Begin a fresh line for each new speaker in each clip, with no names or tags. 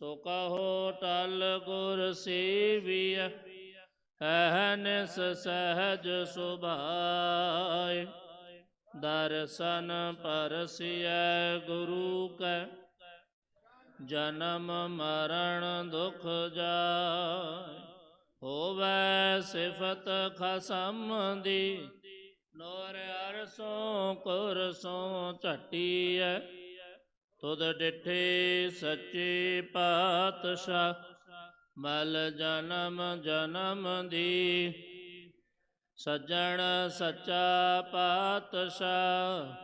ਸੋ ਕਹੋ ਟਲ ਗੁਰ ਸੇਵੀਐ ਅਹਨਿਸ ਸਹਜ ਸੁਭਾਇ ਦਰਸ਼ਨ ਪਰਸਿਐ ਗੁਰੂ ਕੈ, ਜਨਮ ਮਰਨ ਦੁਖ ਜਾਇ ਹੋਵੇ ਸਿਫਤ ਖਸਮ ਦੀ, ਨੋਰ ਅਰਸੋਂ ਕੁਰਸੋਂ ਝਟੀਐ। ਤੁਧ ਡਿਠੇ ਸੱਚੇ ਪਾਤਸ਼ਾਹ, ਮਲ ਜਨਮ ਜਨਮ ਦੀ। ਸੱਜਣ ਸੱਚਾ ਪਾਤਸ਼ਾਹ,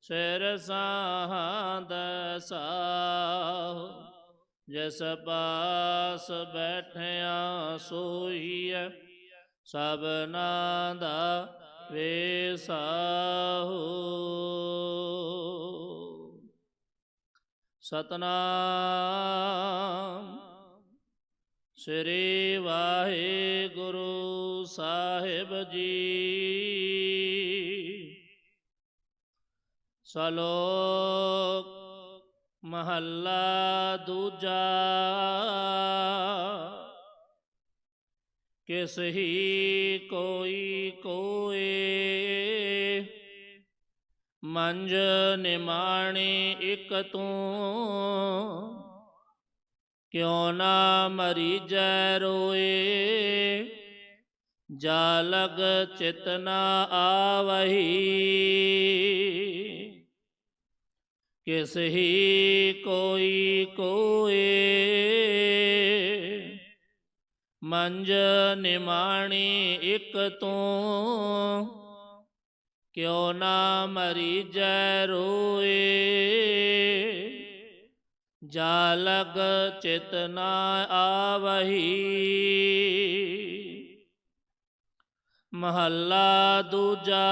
ਸਿਰ ਸਾਹੰਦ ਸਾਹ। ਜਿਸ ਪਾਸ ਬੈਠਿਆ ਸੋਈਐ, ਸਭਨਾ ਦਾ ਵੇਸਾਹੂ। ਸਤਨਾਮ। ਸ੍ਰੀ ਵਾਹਿਗੁਰੂ ਸਾਹਿਬ ਜੀ। ਸਲੋਕ ਮਹੱਲਾ ਦੂਜਾ। ਕਿਸ ਹੀ ਕੋਈ ਕੋਏ। ਮੰਜ ਨਿਮਾਣੀ ਇਕ ਤੂੰ। ਕਿਉ ਨਾ ਮਰੀਜੈ ਰੋਏ? ਜਾ ਲਗ ਚਿਤ ਨਾ ਆਵਹੀ। ਕਿਸ ਹੀ ਕੋਈ ਕੋਏ? ਮੰਜ ਨਿਮਾਣੀ ਇਕ ਤੂੰ। ਕਿਉ ਨਾ ਮਰੀਜੈ ਰੋਏ? ਜਾ ਲਗ ਚਿਤ ਨਾ ਆਵਹੀ। ਮਹੱਲਾ ਦੂਜਾ,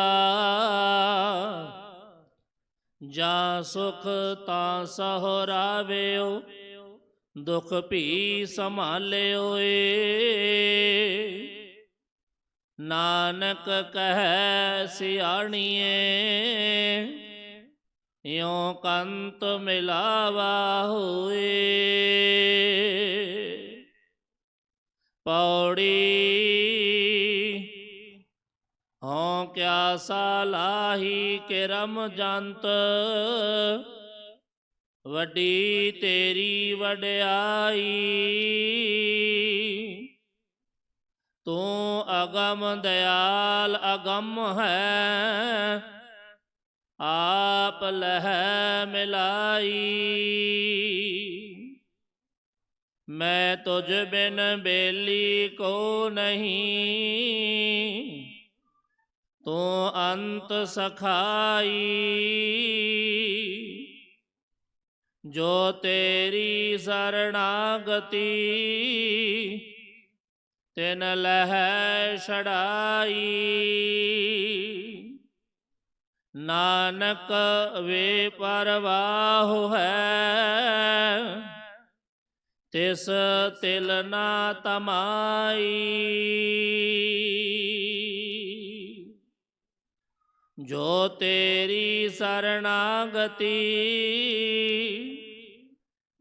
ਜਾਂ ਸੁਖ ਤਾਂ ਸਹਰਾਵਿਓ, ਦੁਖ ਭੀ ਸੰਭਾਲਿਓ ਏ ਨਾਨਕ ਕਹੈ ਸਿਆਣੀਏ, ਇਉ ਕੰਤ ਮਿਲਾਵਾ ਹੋਏ। ਪੌੜੀ ਹਉ ਕਿਆ ਸਾਲਾਹੀ ਕਿਰਮ ਜੰਤ, ਵੱਡੀ ਤੇਰੀ ਵਡਿਆਈ। ਤੂੰ ਅਗਮ ਦਿਆਲ ਅਗਮ ਹੈ। ਆਪ ਲਹਿ ਮਿਲਾਈ। ਮੈਂ ਤੁਝ ਬਿਨ ਬੇਲੀ ਕੋ ਨਹੀਂ। ਤੂੰ ਅੰਤ ਸਖਾਈ। ਜੋ ਤੇਰੀ ਸਰਣਾਗਤੀ ਤਿਨ ਲਹਿ ਛੜਾਈ ਨਾਨਕ ਵੇ ਪਰਵਾਹ ਹੈ ਤਿਸ ਤਿਲ ਨਾ ਤਮਾਈ। ਜੋ ਤੇਰੀ ਸਰਣਾਗਤੀ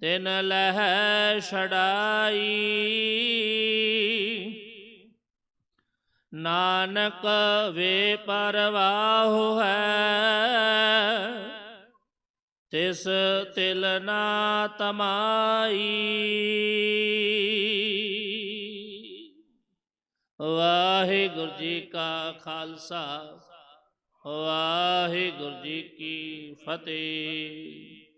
ਤਿਨ ਲਹਿ ਛੜਾਈ ਨਾਨਕ ਵੇ ਪਰਵਾਹ ਹੈ, ਤਿਸ ਤਿਲ ਨਾ ਤਮਾਈ। ਵਾਹਿਗੁਰੂ ਜੀ ਕਾ ਖਾਲਸਾ, ਵਾਹਿਗੁਰੂ ਜੀ ਕੀ ਫਤਿਹ।